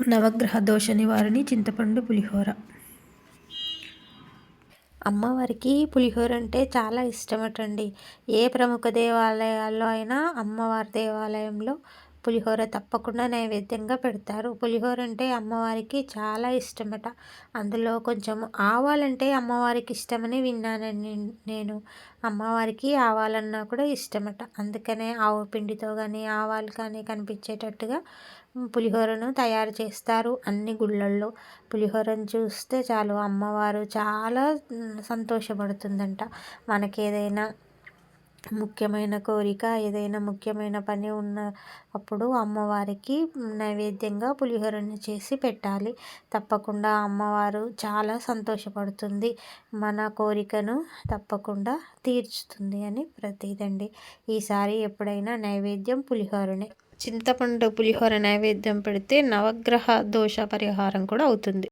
నవగ్రహ దోష నివారణి చింతపండు పులిహోర. అమ్మవారికి పులిహోర అంటే చాలా ఇష్టమటండి. ఏ ప్రముఖ దేవాలయాల్లో అయినా అమ్మవారి దేవాలయంలో పులిహోర తప్పకుండా నైవేద్యంగా పెడతారు. పులిహోర అంటే అమ్మవారికి చాలా ఇష్టమట. అందులో కొంచెం ఆవాలంటే అమ్మవారికి ఇష్టమని విన్నానండి నేను. అమ్మవారికి ఆవాలన్నా కూడా ఇష్టమట. అందుకనే ఆవు పిండితో కానీ ఆవాలు కానీ కనిపించేటట్టుగా పులిహోరను తయారు చేస్తారు అన్ని గుళ్ళల్లో. పులిహోరను చూస్తే చాలు అమ్మవారు చాలా సంతోషపడుతుందంట. మనకి ఏదైనా ముఖ్యమైన కోరిక ఏదైనా ముఖ్యమైన పని ఉన్న అప్పుడు అమ్మవారికి నైవేద్యంగా పులిహోరను చేసి పెట్టాలి. తప్పకుండా అమ్మవారు చాలా సంతోషపడుతుంది. మన కోరికను తప్పకుండా తీర్చుతుంది అని ప్రతీదండి. ఈసారి ఎప్పుడైనా నైవేద్యం పులిహోరనే. చింతపండు పులిహోర నైవేద్యం పెడితే నవగ్రహ దోష పరిహారం కూడా అవుతుంది.